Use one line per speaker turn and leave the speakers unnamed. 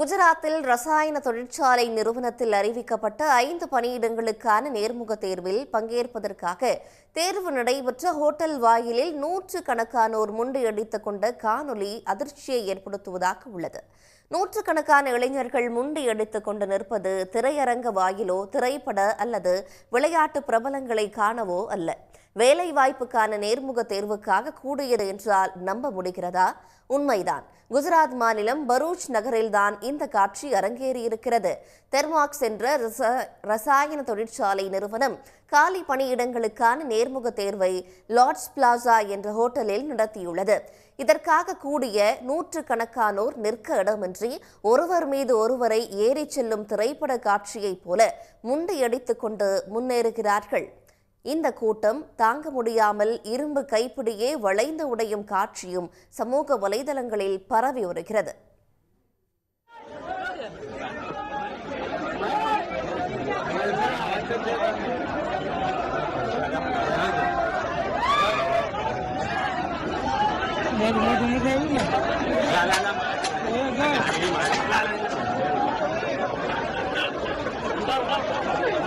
குஜராத்தில் ரசாயன தொழிற்சாலை நிறுவனத்தில் அறிவிக்கப்பட்ட ஐந்து பணியிடங்களுக்கான நேர்முக தேர்வில் பங்கேற்பதற்காக தேர்வு நடைபெற்ற ஹோட்டல் வாயிலில் நூற்று கணக்கானோர் முண்டியடித்துக் கொண்ட காணொலி அதிர்ச்சியை ஏற்படுத்துவதாக உள்ளது. நூற்றுக்கணக்கான இளைஞர்கள் முண்டியடித்துக் கொண்டு நிற்பது திரையரங்க வாயிலோ திரைப்பட அல்லது விளையாட்டு பிரபலங்களை காணவோ அல்ல. வேலை வாய்ப்புக்கான நேர்முக தேர்வுக்காக கூடியது என்றால் நம்ப முடிகிறதா? உண்மைதான். குஜராத் மாநிலம் பரூச் நகரில்தான் இந்த காட்சி அரங்கேறியிருக்கிறது. தெர்மாக்ஸ் என்ற ரசாயன தொழிற்சாலை நிறுவனம் காலி பணியிடங்களுக்கான நேர்முக தேர்வை லார்ட்ஸ் பிளாசா என்ற ஹோட்டலில் நடத்தியுள்ளது. இதற்காக கூடிய நூற்றுக்கணக்கானோர் நிற்க இடமின்றி ஒருவர் மீது ஒருவரை ஏறிச் செல்லும் திரைப்பட காட்சியைப் போல முண்டையடித்துக் கொண்டு முன்னேறுகிறார்கள். இந்த கூட்டம் தாங்க முடியாமல் இரும்பு கைப்பிடியே வளைந்து உடையும் காட்சியும் சமூக வலைதளங்களில் பரவி வருகிறது.